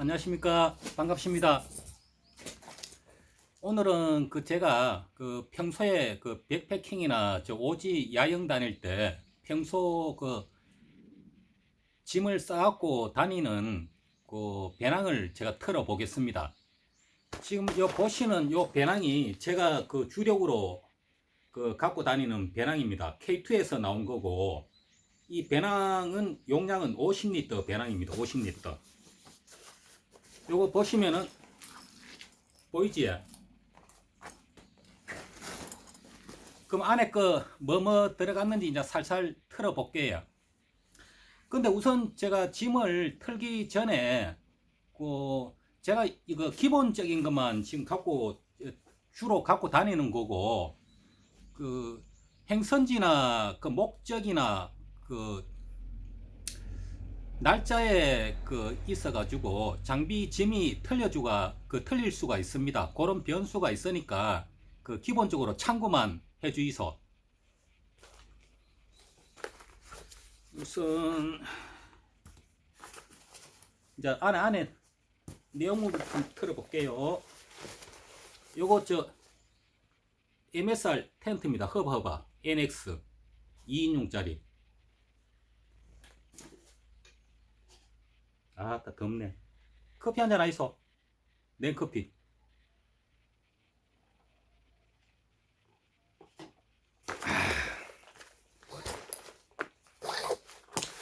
안녕하십니까 반갑습니다. 오늘은 그 제가 그 평소에 그 백패킹이나 저 오지 야영 다닐 때 평소 그 짐을 싸갖고 다니는 그 배낭을 제가 털어 보겠습니다. 지금 요 보시는 요 배낭이 제가 그 주력으로 그 갖고 다니는 배낭입니다. K2에서 나온 거고 이 배낭은 용량은 50리터 배낭입니다. 50리터. 요거 보시면은 보이지? 그럼 안에 그 뭐뭐 들어갔는지 이제 살살 털어 볼게요. 근데 우선 제가 짐을 털기 전에 그 제가 이거 기본적인 것만 지금 갖고 주로 갖고 다니는 거고 그 행선지나 그 목적이나 그 날짜에 그 있어가지고 장비 짐이 틀려주가 그 틀릴 수가 있습니다. 그런 변수가 있으니까 그 기본적으로 참고만 해주이소. 우선 이제 안에 안에 내용물을 좀 틀어볼게요. 요거 저 MSR 텐트입니다. 허브허브 NX 2인용짜리. 아따 덥네. 커피 한잔 하이소. 냉커피.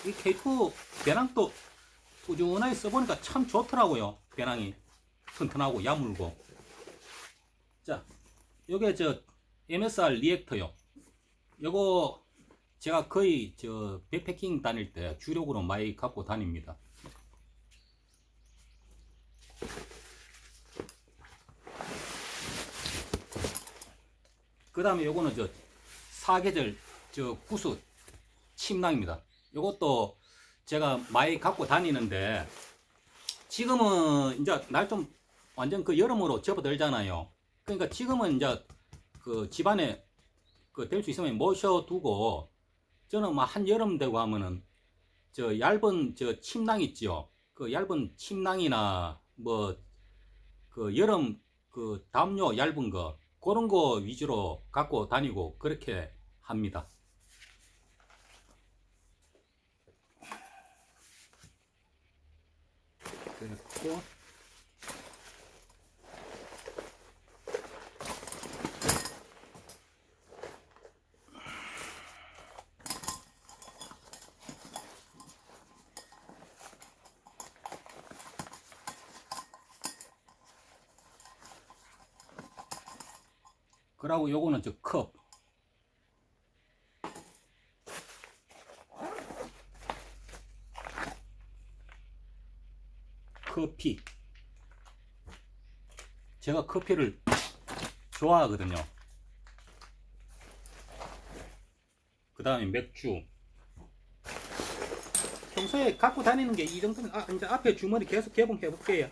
이 K2 배낭도 꾸준하게 써보니까 참 좋더라고요. 배낭이 튼튼하고 야물고. 자 요게 저 MSR 리액터요. 요거 제가 거의 저 백패킹 다닐 때 주력으로 많이 갖고 다닙니다 그 다음에 요거는 저 사계절 저 구수 침낭입니다. 요것도 제가 많이 갖고 다니는데 지금은 이제 날 좀 완전 그 여름으로 접어들잖아요. 그러니까 지금은 이제 그 집안에 그 될 수 있으면 모셔두고 저는 막 한여름 되고 하면은 저 얇은 저 침낭 있죠. 그 얇은 침낭이나 뭐 그 여름 그 담요 얇은 거 그런 거 위주로 갖고 다니고 그렇게 합니다. 그렇고 그러고 요거는 저 컵. 커피. 제가 커피를 좋아하거든요. 그 다음에 맥주. 평소에 갖고 다니는 게 이 정도면, 아, 이제 앞에 주머니 계속 개봉해 볼게요.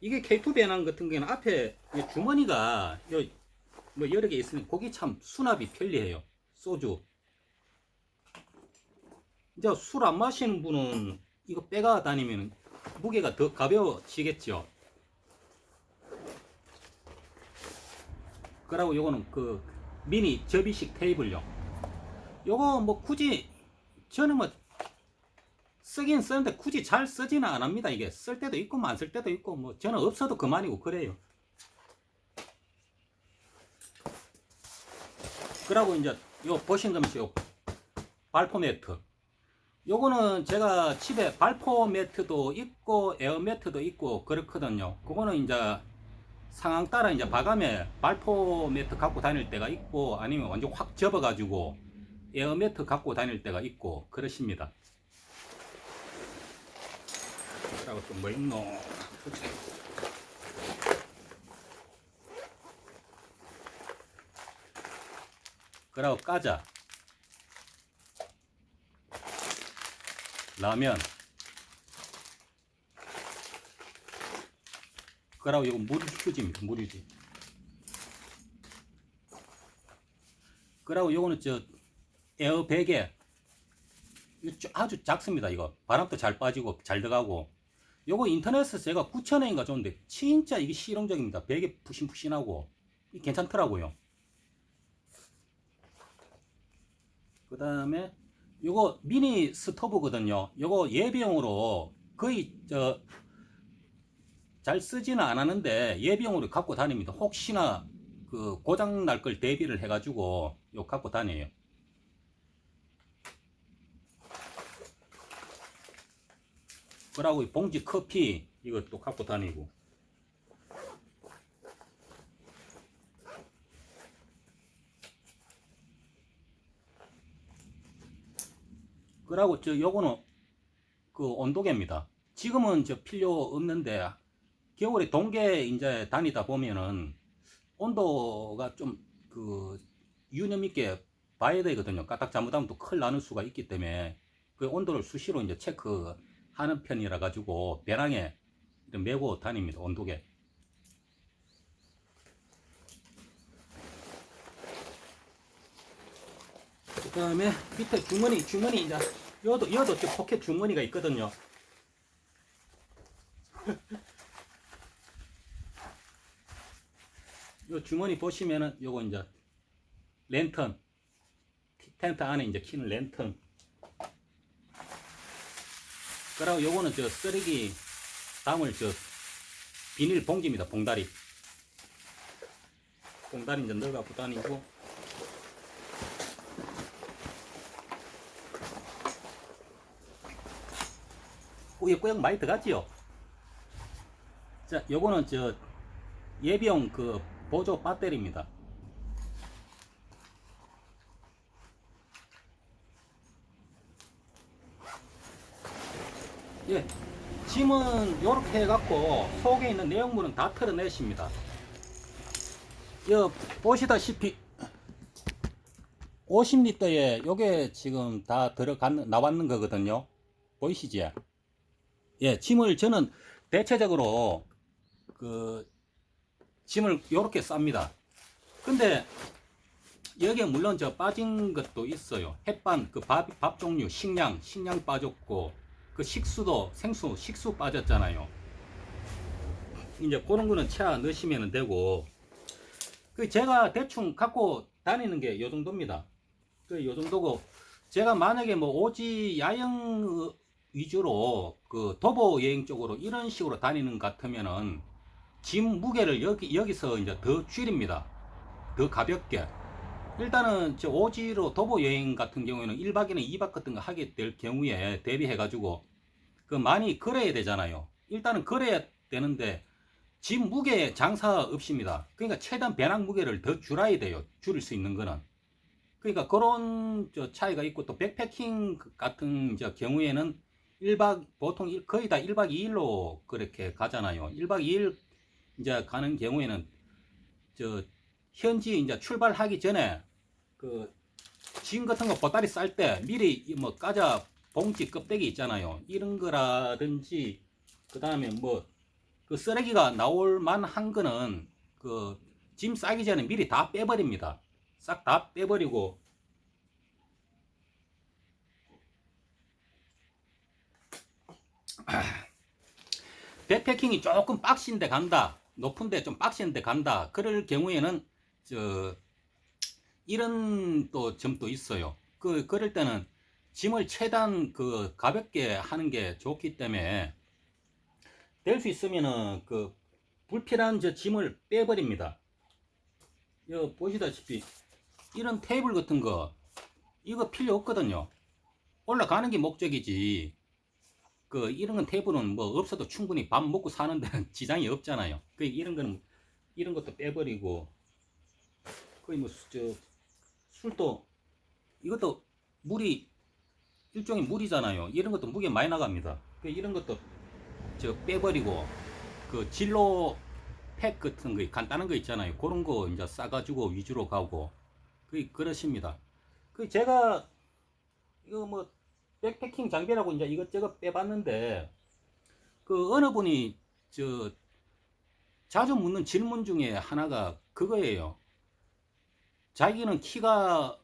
이게 K2 배낭 같은 경우는 앞에 이 주머니가 요, 뭐 여러 개 있으면 거기 참 수납이 편리해요. 소주. 이제 술 안 마시는 분은 이거 빼가 다니면 무게가 더 가벼워지겠죠. 그리고 요거는 그 미니 접이식 테이블요. 요거 뭐 굳이 저는 뭐 쓰긴 쓰는데 굳이 잘 쓰지는 않습니다. 이게 쓸 때도 있고 안 쓸 때도 있고 뭐 저는 없어도 그만이고 그래요. 그러고 이제 요 보신 것이 요 발포 매트. 요거는 제가 집에 발포 매트도 있고 에어 매트도 있고 그렇거든요. 그거는 이제 상황 따라 이제 바감에 발포 매트 갖고 다닐 때가 있고 아니면 완전 확 접어 가지고 에어 매트 갖고 다닐 때가 있고 그러십니다. 그리고 또뭐 있노? 그리고 까자. 라면. 그리고 이거 물 휴지입니다 물휴지. 그리고 이거는 저 에어 베개. 이거 쭈- 아주 작습니다 이거. 바람도 잘 빠지고 잘 들어가고. 요거 인터넷에서 제가 9,000원인가 줬는데 진짜 이게 실용적입니다. 베개 푸신푸신하고. 이 괜찮더라고요. 그 다음에 요거 미니 스토브거든요. 요거 예비용으로 거의 저 잘 쓰지는 않았는데 예비용으로 갖고 다닙니다. 혹시나 그 고장 날 걸 대비를 해가지고 요 갖고 다녀요. 그러고 이 봉지 커피 이것도 갖고 다니고 그러고 저 요거는 그 온도계입니다. 지금은 저 필요 없는데 겨울에 동계 이제 다니다 보면은 온도가 좀 그 유념 있게 봐야 되거든요. 까딱 잘못하면 또 큰일 나는 수가 있기 때문에 그 온도를 수시로 이제 체크하는 편이라 가지고 배낭에 메고 다닙니다. 온도계. 그 다음에 밑에 주머니, 주머니 이제 여도 여도 저 포켓 주머니가 있거든요. 요 주머니 보시면은 요거 이제 랜턴 텐트 안에 이제 키는 랜턴. 그리고 요거는 저 쓰레기 담을 저 비닐 봉지입니다 봉다리. 봉다리 이제 넣어갖고 다니고 꾸역 꾸역 많이 들어갔지요 자 요거는 저 예비용 그 보조 배터리입니다. 예, 짐은 이렇게 해갖고 속에 있는 내용물은 다 털어내십니다. 여 보시다시피 50리터에 요게 지금 다 들어간 나왔는 거거든요. 보이시지? 예, 짐을 저는 대체적으로 그 짐을 요렇게 쌉니다. 근데 여기에 물론 저 빠진 것도 있어요. 햇반, 그 밥, 밥 종류, 식량, 식량 빠졌고, 그 식수도, 생수, 식수 빠졌잖아요. 이제 그런 거는 채워 넣으시면 되고, 그 제가 대충 갖고 다니는 게 요 정도입니다. 그 요 정도고, 제가 만약에 뭐 오지 야영 위주로 그 도보 여행 쪽으로 이런 식으로 다니는 것 같으면은 짐 무게를 여기, 여기서 이제 더 줄입니다. 더 가볍게. 일단은 저 오지로 도보 여행 같은 경우에는 1박이나 2박 같은 거 하게 될 경우에 대비해 가지고 그 많이 걸어야 되잖아요. 일단은 걸어야 되는데 짐 무게 장사 없습니다. 그러니까 최대한 배낭 무게를 더 줄여야 돼요. 줄일 수 있는 거는. 그러니까 그런 저 차이가 있고 또 백패킹 같은 저 경우에는 1박 보통 일- 거의 다 1박 2일로 그렇게 가잖아요. 1박 2일 이제 가는 경우에는 저 현지 이제 출발하기 전에 그 짐 같은 거 보따리 쌀 때 미리 이뭐 까자 봉지 껍데기 있잖아요. 이런 거라든지 그 다음에 뭐 그 쓰레기가 나올 만한 거는 그 짐 싸기 전에 미리 다 빼버립니다. 싹 다 빼버리고 백패킹이 조금 빡신데 간다. 높은데 좀 빡신데 간다. 그럴 경우에는 저 이런 또 점도 있어요. 그 그럴 때는 짐을 최대한 그 가볍게 하는 게 좋기 때문에 될 수 있으면은 그 불필요한 저 짐을 빼버립니다. 여 보시다시피 이런 테이블 같은 거 이거 필요 없거든요. 올라가는 게 목적이지. 그 이런 건 테이블은 뭐 없어도 충분히 밥 먹고 사는 데는 지장이 없잖아요. 그 이런 거는 이런 것도 빼버리고 거의 뭐 저 술도 이것도 물이 일종의 물이잖아요. 이런 것도 무게 많이 나갑니다. 그 이런 것도 저 빼버리고 그 진로 팩 같은 거 간단한 거 있잖아요. 그런 거 이제 싸가지고 위주로 가고 그 그러십니다. 그 제가 이거 뭐 백패킹 장비라고 이제 이것저것 빼봤는데 그 어느 분이 저 자주 묻는 질문 중에 하나가 그거예요. 자기는 키가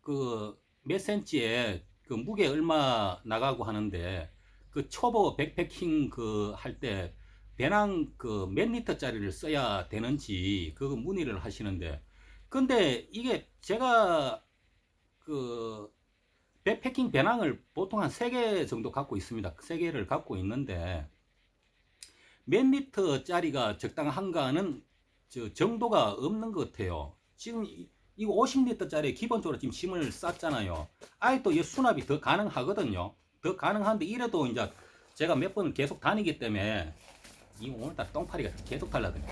그 몇 센치에 그 무게 얼마 나가고 하는데 그 초보 백패킹 그 할 때 배낭 그 몇 리터짜리를 써야 되는지 그거 문의를 하시는데 근데 이게 제가 그 백패킹 배낭을 보통 한세개 정도 갖고 있습니다. 세 개를 갖고 있는데 몇 리터짜리가 적당한가는 저 정도가 없는 것 같아요. 지금 이- 이거 50리터짜리 기본적으로 지금 짐을 쌌잖아요. 아예 또이 수납이 더 가능하거든요. 더 가능한데 이래도 이제 제가 몇 번 계속 다니기 때문에 이 오늘따라 똥파리가 계속 달라드네.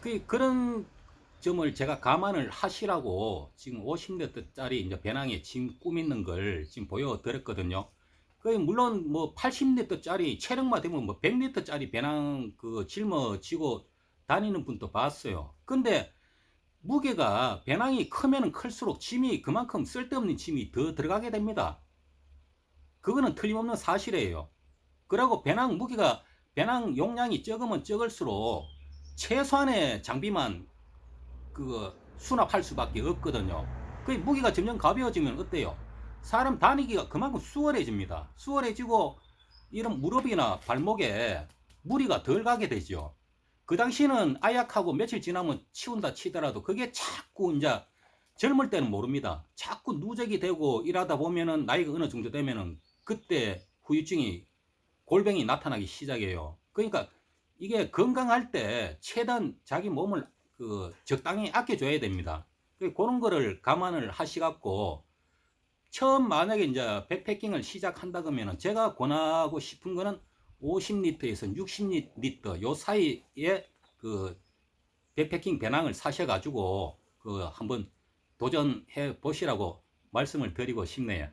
그 그런 점을 제가 감안을 하시라고 지금 50리터짜리 이제 배낭에 짐 꾸미는 걸 지금 보여드렸거든요. 그 물론 뭐 80리터짜리 체력만 되면 뭐 100리터짜리 배낭 그 짊어지고 다니는 분도 봤어요. 근데 무게가 배낭이 크면 클수록 짐이 그만큼 쓸데없는 짐이 더 들어가게 됩니다. 그거는 틀림없는 사실이에요. 그리고 배낭 무게가 배낭 용량이 적으면 적을수록 최소한의 장비만 그 수납할 수밖에 없거든요. 그 무게가 점점 가벼워지면 어때요? 사람 다니기가 그만큼 수월해집니다. 수월해지고 이런 무릎이나 발목에 무리가 덜 가게 되죠. 그 당시는 아약하고 며칠 지나면 치운다 치더라도 그게 자꾸 이제 젊을 때는 모릅니다. 자꾸 누적이 되고 일하다 보면은 나이가 어느 정도 되면은 그때 후유증이 골병이 나타나기 시작해요. 그러니까 이게 건강할 때 최대한 자기 몸을 그 적당히 아껴줘야 됩니다. 그 그런 거를 감안을 하시갖고 처음 만약에 이제 백패킹을 시작한다 그러면은 제가 권하고 싶은 거는 50리터에서 60리터 요 사이에 그 백패킹 배낭을 사셔가지고 그 한번 도전해 보시라고 말씀을 드리고 싶네요.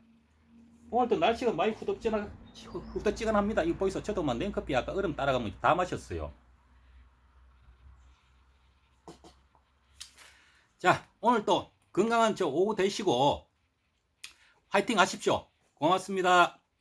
오늘도 날씨가 많이 후덥지근 후덥지근합니다. 이거 보이소? 저도 막 냉커피 아까 얼음 따라가면 다 마셨어요. 자, 오늘 또 건강한 저 오후 되시고 화이팅 하십시오. 고맙습니다.